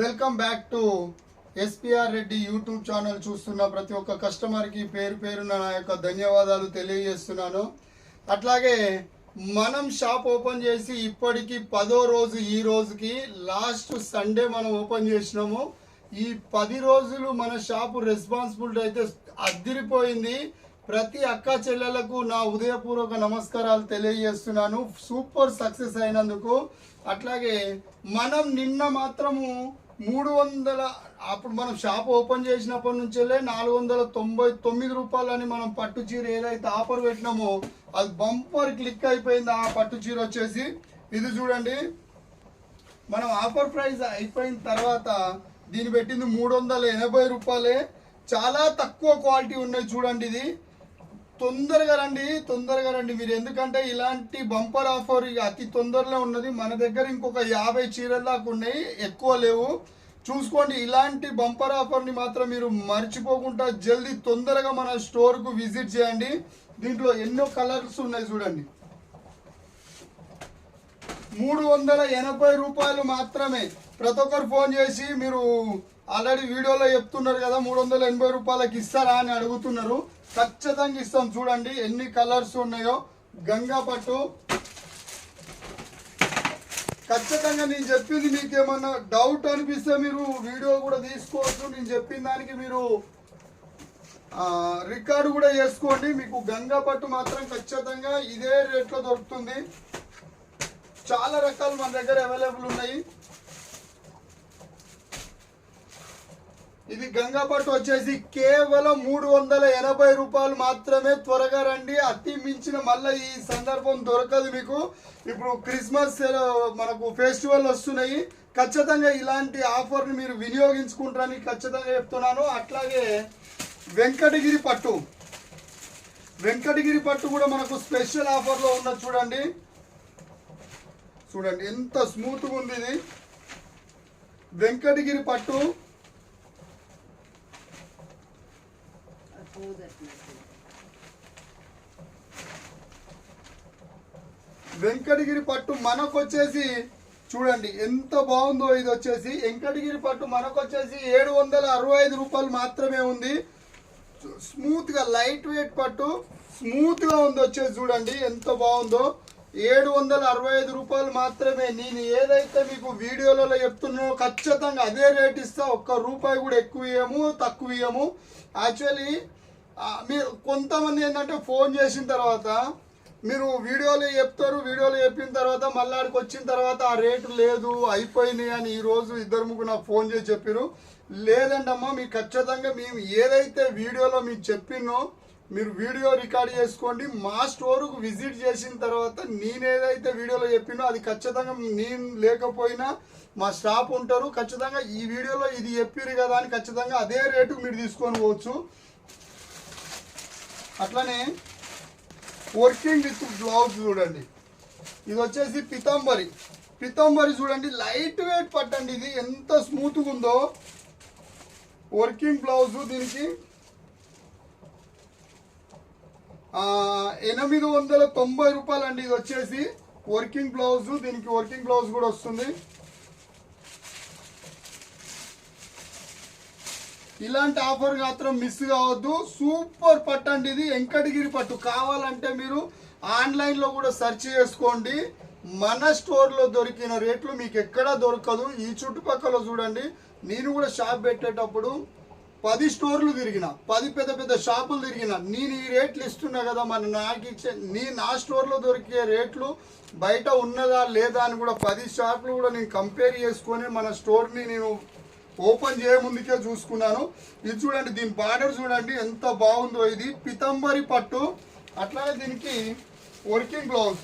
Welcome back to SPR Reddy YouTube channel చూస్తున్న ప్రతి ఒక్క కస్టమర్కి పేరు పేరున నా యొక్క ధన్యవాదాలు తెలియజేస్తున్నాను. అట్లాగే మనం షాప్ ఓపెన్ చేసి ఇప్పటికి పదో రోజు ఈ రోజుకి లాస్ట్ సండే మనం ఓపెన్ చేసినాము. ఈ పది రోజులు మన షాపు రెస్పాన్సిబిలిటీ అయితే అద్దిరిపోయింది. ప్రతి అక్క చెల్లెలకు నా ఉదయపూర్వక నమస్కారాలు తెలియజేస్తున్నాను. సూపర్ సక్సెస్ అయినందుకు. అట్లాగే మనం నిన్న మాత్రము మూడు వందల అప్పుడు మనం షాప్ ఓపెన్ చేసినప్పటి నుంచెల్లే నాలుగు వందల తొంభై తొమ్మిది రూపాయలని మనం పట్టు చీర ఏదైతే ఆఫర్ పెట్టినామో అది బంపర్ క్లిక్ అయిపోయింది. ఆ పట్టు చీర వచ్చేసి ఇది చూడండి. మనం ఆఫర్ ప్రైస్ అయిపోయిన తర్వాత దీన్ని పెట్టింది మూడు వందల ఎనభై రూపాయలే. చాలా తక్కువ క్వాలిటీ ఉన్నాయి చూడండి ఇది. తొందరగా రండి తొందరగా రండి. మీరు ఎందుకంటే ఇలాంటి బంపర్ ఆఫర్ ఇక అతి తొందరలో ఉన్నది. మన దగ్గర ఇంకొక యాభై చీరల దాకా ఉన్నాయి. ఎక్కువ లేవు. చూసుకోండి ఇలాంటి బంపర్ ఆఫర్ని మాత్రం మీరు మర్చిపోకుండా జల్దీ తొందరగా మన స్టోర్కు విజిట్ చేయండి. దీంట్లో ఎన్నో కలర్స్ ఉన్నాయి చూడండి. మూడు వందల ఎనభై రూపాయలు మాత్రమే. ప్రతి ఒక్కరు ఫోన్ చేసి మీరు ఆల్రెడీ వీడియోలో చెప్తున్నారు కదా మూడు వందల ఎనభై రూపాయలకి ఇస్తారా అని అడుగుతున్నారు. ఖచ్చితంగా ఇస్తాం. చూడండి ఎన్ని కలర్స్ ఉన్నాయో. గంగా పట్టు. ఖచ్చితంగా నేను చెప్పింది మీకు ఏమన్నా డౌట్ అనిపిస్తే మీరు వీడియో కూడా తీసుకోవచ్చు. నేను చెప్పిన దానికి మీరు రికార్డు కూడా చేసుకోండి. మీకు గంగా పట్టు మాత్రం ఖచ్చితంగా ఇదే రేట్లో దొరుకుతుంది. చాలా రకాలు మన దగ్గర అవైలబుల్ ఉన్నాయి. ఇది గంగా పట్టు వచ్చేసి కేవలం మూడు వందల ఎనభై రూపాయలు మాత్రమే. త్వరగా రండి. అతి మించిన మళ్ళీ ఈ సందర్భం దొరకదు మీకు. ఇప్పుడు క్రిస్మస్ మనకు ఫెస్టివల్ వస్తున్నాయి. ఖచ్చితంగా ఇలాంటి ఆఫర్ని మీరు వినియోగించుకుంటారని ఖచ్చితంగా చెప్తున్నాను. అట్లాగే వెంకటగిరి పట్టు. వెంకటగిరి పట్టు కూడా మనకు స్పెషల్ ఆఫర్లో ఉన్నది చూడండి. చూడండి ఎంత స్మూత్గా ఉంది ఇది. వెంకటగిరి పట్టు. వెంకటగిరి పట్టు మనకు వచ్చేసి చూడండి ఎంత బాగుందో ఇది వచ్చేసి. వెంకటగిరి పట్టు మనకు వచ్చేసి ఏడు వందల అరవై ఐదు రూపాయలు మాత్రమే ఉంది. స్మూత్గా లైట్ వెయిట్ పట్టు స్మూత్గా ఉంది వచ్చేసి చూడండి ఎంత బాగుందో. ఏడు వందల అరవై ఐదు రూపాయలు మాత్రమే. నేను ఏదైతే మీకు వీడియోలలో చెప్తున్నానో ఖచ్చితంగా అదే రేట్ ఇస్తా. ఒక్క రూపాయి కూడా ఎక్కువ ఇయ్యము తక్కువ ఇయ్యము యాక్చువల్లీ మీరు కొంతమంది ఏంటంటే ఫోన్ చేసిన తర్వాత మీరు వీడియోలో చెప్తారు వీడియోలో చెప్పిన తర్వాత మళ్ళాడికి వచ్చిన తర్వాత ఆ రేటు లేదు అయిపోయింది అని ఈరోజు ఇద్దరు ముగ్గురు నాకు ఫోన్ చేసి చెప్పారు లేదండమ్మా మీకు ఖచ్చితంగా మేము ఏదైతే వీడియోలో మీకు చెప్పినో మీరు వీడియో రికార్డ్ చేసుకోండి. మా స్టోర్కు విజిట్ చేసిన తర్వాత నేను ఏదైతే వీడియోలో చెప్పినో అది ఖచ్చితంగా నేను లేకపోయినా మా స్టాఫ్ ఉంటారు. ఖచ్చితంగా ఈ వీడియోలో ఇది చెప్పిరు కదా అని ఖచ్చితంగా అదే రేటుకు మీరు తీసుకొని పోవచ్చు. అట్లనే వర్కింగ్ విత్ బ్లౌజ్ చూడండి. ఇది వచ్చేసి పితాంబరి. పితాంబరి చూడండి లైట్ వెయిట్ పట్టండి ఇది. ఎంత స్మూత్గా ఉందో. వర్కింగ్ బ్లౌజ్ దీనికి. ఎనిమిది వందల తొంభై రూపాయలు అండి ఇది వచ్చేసి. వర్కింగ్ బ్లౌజ్ దీనికి వర్కింగ్ బ్లౌజ్ కూడా వస్తుంది. ఇలాంటి ఆఫర్ మాత్రం మిస్ కావద్దు. సూపర్ పట్టు అండి ఇది. వెంకటగిరి పట్టు కావాలంటే మీరు ఆన్లైన్లో కూడా సెర్చ్ చేసుకోండి. మన స్టోర్లో దొరికిన రేట్లు మీకు ఎక్కడా దొరకదు. ఈ చుట్టుపక్కల చూడండి. నేను కూడా షాప్ పెట్టేటప్పుడు పది స్టోర్లు తిరిగిన పది పెద్ద పెద్ద షాపులు తిరిగిన. నేను ఈ రేట్లు ఇస్తున్నా కదా మరి నాకు ఇచ్చే నీ నా స్టోర్లో దొరికే రేట్లు బయట ఉన్నదా లేదా అని కూడా పది షాపులు కూడా నేను కంపేర్ చేసుకొని మన స్టోర్ని నేను ఓపెన్ చేయముందుకే చూసుకున్నాను. ఇది చూడండి దీని బార్డర్ చూడండి ఎంత బాగుందో ఇది. పితంబరి పట్టు అట్లానే దీనికి working blouse.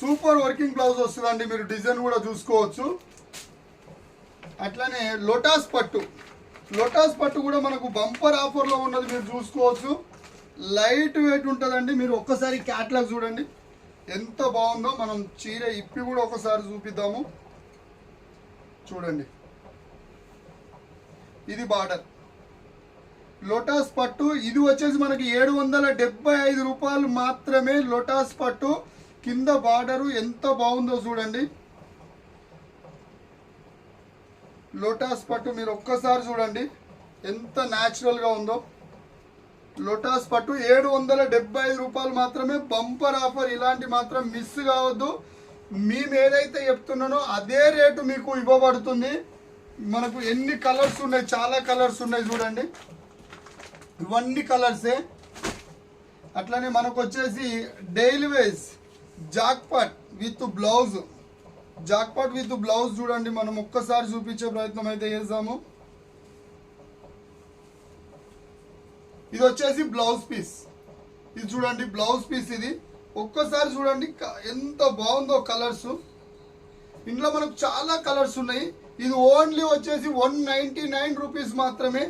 Super working blouse వస్తుందండి మీరు డిజైన్ కూడా చూసుకోవచ్చు. అట్లానే లోటాస్ పట్టు. లోటాస్ పట్టు కూడా మనకు బంపర్ ఆఫర్లో ఉన్నది మీరు చూసుకోవచ్చు. లైట్ వెయిట్ ఉంటుందండి మీరు ఒక్కసారి క్యాట్లాగ్ చూడండి. ఎంత బాగుందో మనం చీర ఇప్పి కూడా ఒకసారి చూపిద్దాము. చూడండి. ఇది బార్డర్. లోటాస్ పట్టు ఇది వచ్చేసి మనకి ఏడు వందల డెబ్బై ఐదు రూపాయలు మాత్రమే లోటాస్ పట్టు. కింద బార్డరు ఎంత బాగుందో చూడండి. లోటాస్ పట్టు మీరు ఒక్కసారి చూడండి. ఎంత న్యాచురల్గా ఉందో. లోటాస్ పట్టు ఏడు వందల డెబ్బై ఐదు రూపాయలు మాత్రమే. బంపర్ ఆఫర్ ఇలాంటి మాత్రం మిస్ కావద్దు. మేము ఏదైతే చెప్తున్నానో అదే రేటు మీకు ఇవ్వబడుతుంది. మనకు ఎన్ని కలర్స్ ఉన్నాయి? చాలా కలర్స్ ఉన్నాయి చూడండి. ఇవన్నీ కలర్సే అట్లనే మనకు వచ్చేసి daily wears jackpot with blouse. Jackpot with blouse చూడండి మనం ఒక్కసారి చూపించే ప్రయత్నం అయితే చేసాము ఇది వచ్చేసి బ్లౌజ్ పీస్. ఇది చూడండి బ్లౌజ్ పీస్ ఇది. ఒక్కసారి చూడండి ఎంత బాగుందో కలర్స్. ఇంట్లో మనకు చాలా కలర్స్ ఉన్నాయి. ఇది ఓన్లీ వచ్చేసి వన్ నైంటీ నైన్ రూపీస్ మాత్రమే.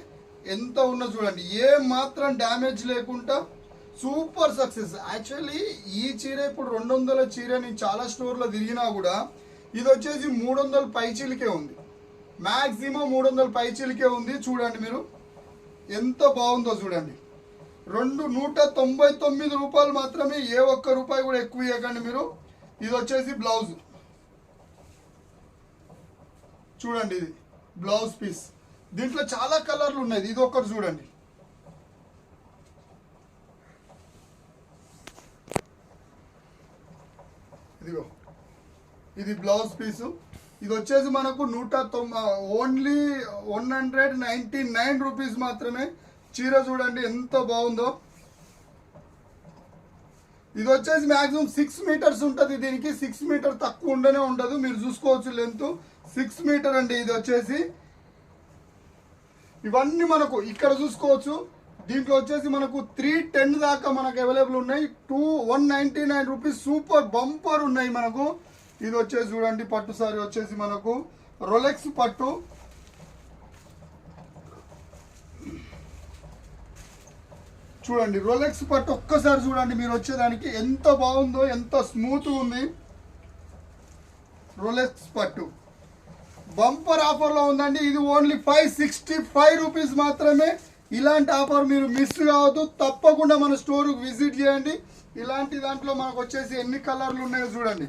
ఎంత ఉన్నా చూడండి ఏ మాత్రం డ్యామేజ్ లేకుండా సూపర్ సక్సెస్. యాక్చువల్లీ ఈ చీర ఇప్పుడు రెండు వందల చీర నేను చాలా స్టోర్లో తిరిగినా కూడా ఇది వచ్చేసి మూడు వందల పైచీలకే ఉంది. మ్యాక్సిమం మూడు వందల పైచీలకే ఉంది. చూడండి మీరు ఎంత బాగుందో చూడండి. రెండు నూట తొంభై తొమ్మిది రూపాయలు మాత్రమే ఏ ఒక్క రూపాయి కూడా ఎక్కువ ఇవ్వకండి మీరు. ఇది వచ్చేసి బ్లౌజ్. చూడండి ఇది. బ్లౌజ్ పీస్ దీంట్లో చాలా కలర్లు ఉన్నాయి. ఇది ఒకటి చూడండి. ఇదిగో. ఇది బ్లౌజ్ పీసు ఇది వచ్చేసి మనకు నూట తొంభై only one hundred ninety nine rupees మాత్రమే. చీర చూడండి ఎంత బాగుందో. ఇది వచ్చేసి మాక్సిమం సిక్స్ మీటర్స్ ఉంటుంది. దీనికి సిక్స్ మీటర్ తక్కువ ఉండనే ఉండదు. మీరు చూసుకోవచ్చు లెంత్ సిక్స్ మీటర్ అండి ఇది వచ్చేసి. ఇవన్నీ మనకు ఇక్కడ చూసుకోవచ్చు. దీంట్లో వచ్చేసి మనకు త్రీ టెన్ దాకా మనకు అవైలబుల్ ఉన్నాయి. Two one ninety nine rupees super bumper ఉన్నాయి మనకు. ఇది వచ్చేసి చూడండి పట్టు సారీ వచ్చేసి మనకు. రొలెక్స్ పట్టు. చూడండి రోలెక్స్ పట్టు ఒక్కసారి చూడండి మీరు వచ్చేదానికి ఎంత బాగుందో ఎంత స్మూత్ ఉంది. రోలెక్స్ పట్టు. బంపర్ ఆఫర్లో ఉందండి ఇది only five sixty five rupees మాత్రమే. ఇలాంటి ఆఫర్ మీరు మిస్ కావద్దు తప్పకుండా మన స్టోర్కి విజిట్ చేయండి. ఇలాంటి దాంట్లో మనకు వచ్చేసి ఎన్ని కలర్లు ఉన్నాయో చూడండి.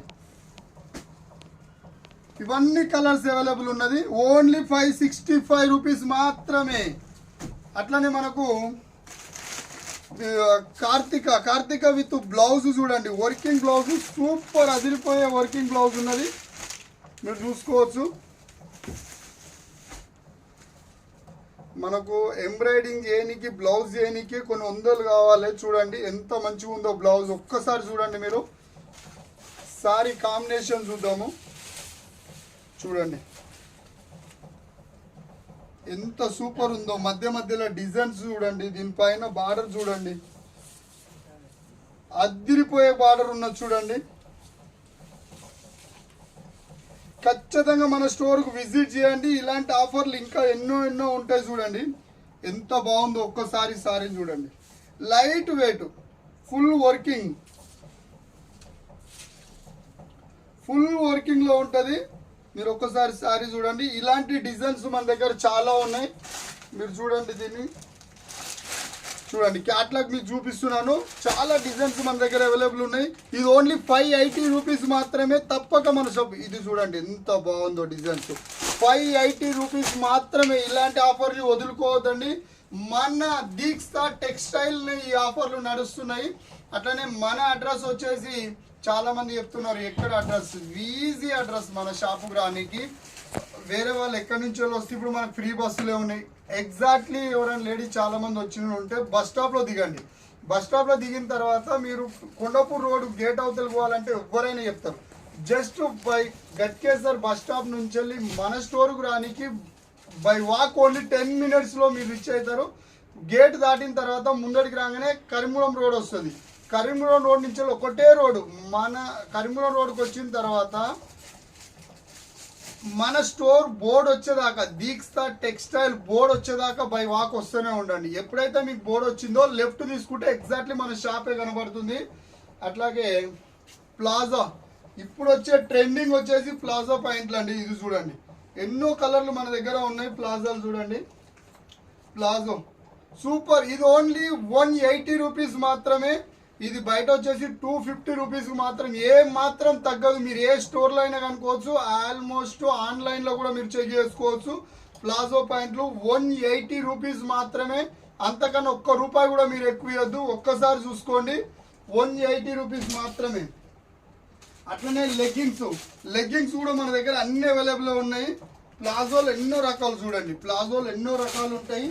ఇవన్నీ కలర్స్ అవైలబుల్ ఉన్నది only five sixty five rupees మాత్రమే. అట్లనే మనకు కార్తిక కార్తిక విత్ బ్లౌజ్ చూడండి. వర్కింగ్ బ్లౌజ్ సూపర్ అదిరిపోయే వర్కింగ్ బ్లౌజ్ ఉన్నది. మీరు చూసుకోవచ్చు. మనకు ఎంబ్రాయిడింగ్ చేయనికి బ్లౌజ్ చేయనికి కొన్ని వందలు కావాలి. చూడండి ఎంత మంచిగా ఉందో బ్లౌజ్. ఒక్కసారి చూడండి మీరు. సారీ కాంబినేషన్ చూద్దాము. చూడండి. ఎంత సూపర్ ఉందో. మధ్య మధ్యలో డిజైన్స్ చూడండి దీనిపైన బార్డర్ చూడండి. అద్దిరిపోయే బార్డర్ ఉన్నది చూడండి. ఖచ్చితంగా మన స్టోర్కు విజిట్ చేయండి. ఇలాంటి ఆఫర్లు ఇంకా ఎన్నో ఎన్నో ఉంటాయి చూడండి. ఎంత బాగుందో ఒక్కసారి సారీ చూడండి. Light weight full working. Full వర్కింగ్లో ఉంటుంది. మీరు ఒక్కసారి సారీ చూడండి. ఇలాంటి డిజైన్స్ మన దగ్గర చాలా ఉన్నాయి. మీరు చూడండి దీన్ని. చూడండి క్యాట్లాగ్ మీకు చూపిస్తున్నాను. చాలా డిజైన్స్ మన దగ్గర అవైలబుల్ ఉన్నాయి. ఇది ఓన్లీ ఫైవ్ ఎయిటీ రూపీస్ మాత్రమే తప్పక మన షాప్ ఇది చూడండి ఎంత బాగుందో డిజైన్స్ ఫైవ్ ఎయిటీ రూపీస్ మాత్రమే ఇలాంటి ఆఫర్లు వదులుకోవద్దండి. మన దీక్ష టెక్స్టైల్ ఈ ఆఫర్లు నడుస్తున్నాయి. అట్లనే మన అడ్రస్ వచ్చేసి చాలా మంది చెప్తున్నారు ఎక్కడ అడ్రస్ ఈజీ అడ్రస్ మన షాపుకు రానికి. వేరే వాళ్ళు ఎక్కడి నుంచో వస్తే ఇప్పుడు మనకు ఫ్రీ బస్సులే ఉన్నాయి. ఎగ్జాక్ట్లీ ఎవరైనా లేడీ చాలా మంది వచ్చిన ఉంటే బస్ స్టాప్లో దిగండి. బస్ స్టాప్లో దిగిన తర్వాత మీరు కొండపూర్ రోడ్ గేట్ అవతల పోవాలంటే ఎవరైనా చెప్తారు. Just by Ghatkesar bus stop నుంచి వెళ్ళి మన స్టోర్కు రానికి బై వాక్ ఓన్లీ టెన్ మినిట్స్లో మీరు రీచ్ అవుతారు. గేట్ దాటిన తర్వాత ముందడికి రాగానే కరిమూలం రోడ్ వస్తుంది. కరీంనగర్ రోడ్ నుంచి ఒకటే రోడ్డు. మన కరీంనగర్ రోడ్కి వచ్చిన తర్వాత మన స్టోర్ బోర్డ్ వచ్చేదాకా దీక్ష టెక్స్టైల్ బోర్డ్ వచ్చేదాకా బై వాక్ వస్తూనే ఉండండి. ఎప్పుడైతే మీకు బోర్డు వచ్చిందో లెఫ్ట్ తీసుకుంటే ఎగ్జాక్ట్లీ మన షాపే కనబడుతుంది. అట్లాగే ప్లాజా. ఇప్పుడు వచ్చే ట్రెండింగ్ వచ్చేసి ప్లాజా పాయింట్లు అండి ఇది చూడండి. ఎన్నో కలర్లు మన దగ్గర ఉన్నాయి ప్లాజాలు చూడండి. ప్లాజో. సూపర్. ఇది ఓన్లీ వన్ ఎయిటీ రూపీస్ మాత్రమే. ఇది బయట వచ్చేసి టూ ఫిఫ్టీ రూపీస్ మాత్రం ఏ మాత్రం తగ్గదు. మీరు ఏ స్టోర్లో అయినా కనుకోవచ్చు ఆల్మోస్ట్ ఆన్లైన్లో కూడా మీరు చెక్ చేసుకోవచ్చు. ప్లాజో ప్యాంట్లు వన్ ఎయిటీ రూపీస్ మాత్రమే. అంతకన్నా ఒక్క రూపాయి కూడా మీరు ఎక్కువ ఇవ్వద్దు. ఒక్కసారి చూసుకోండి. వన్ ఎయిటీ రూపీస్ మాత్రమే. అట్లనే లెగ్గింగ్స్ లెగ్గింగ్స్ కూడా మన దగ్గర అన్ని అవైలబుల్ ఉన్నాయి. ప్లాజోలు ఎన్నో రకాలు చూడండి. ప్లాజోలు ఎన్నో రకాలు ఉంటాయి.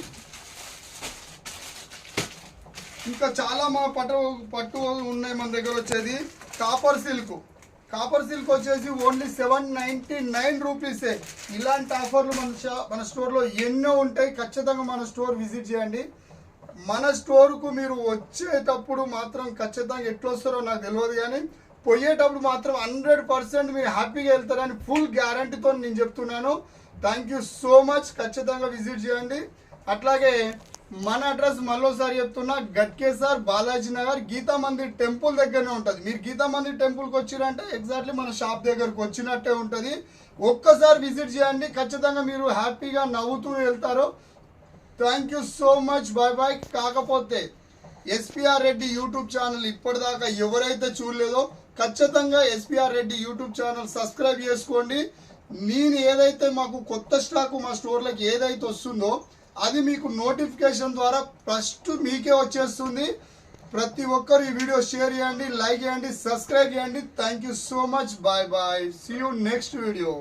ఇంకా చాలా మా పట్టు పట్టు ఉన్నాయి మన దగ్గర వచ్చేది. కాపర్ సిల్క్ కాపర్ సిల్క్ వచ్చేసి ఓన్లీ సెవెన్ నైంటీ నైన్ రూపీసే ఇలాంటి ఆఫర్లు మన షా- మన స్టోర్లో ఎన్నో ఉంటాయి. ఖచ్చితంగా మన స్టోర్ విజిట్ చేయండి. మన స్టోర్కు మీరు వచ్చేటప్పుడు మాత్రం ఖచ్చితంగా ఎట్లా వస్తారో నాకు తెలియదు కానీ పోయేటప్పుడు మాత్రం హండ్రెడ్ పర్సెంట్ మీరు హ్యాపీగా వెళ్తారని ఫుల్ గ్యారంటీతో నేను చెప్తున్నాను. థ్యాంక్ యూ సో మచ్ ఖచ్చితంగా విజిట్ చేయండి. అట్లాగే మన అడ్రస్ మరోసారి చెప్తున్నా గట్కేసార్ బాలాజీ నగర్ గీతా మందిర్ టెంపుల్ దగ్గరనే ఉంటుంది. మీరు గీతా మందిర్ టెంపుల్కి వచ్చిరంటే ఎగ్జాక్ట్లీ మన షాప్ దగ్గరకు వచ్చినట్టే ఉంటుంది. ఒక్కసారి విజిట్ చేయండి. ఖచ్చితంగా మీరు హ్యాపీగా నవ్వుతూ వెళ్తారు. Thank you so much bye bye కాకపోతే ఎస్పిఆర్ రెడ్డి యూట్యూబ్ ఛానల్ ఇప్పటిదాకా ఎవరైతే చూడలేదో ఖచ్చితంగా SPR Reddy YouTube channel subscribe చేసుకోండి. నేను ఏదైతే మాకు కొత్త స్టాక్ మా స్టోర్లకు ఏదైతే వస్తుందో అది మీకు నోటిఫికేషన్ ద్వారా ఫస్ట్ మీకే వచ్చేస్తుంది. ప్రతి ఒక్కరు ఈ వీడియో షేర్ చేయండి లైక్ చేయండి సబ్స్క్రైబ్ చేయండి. Thank you so much bye bye see you next video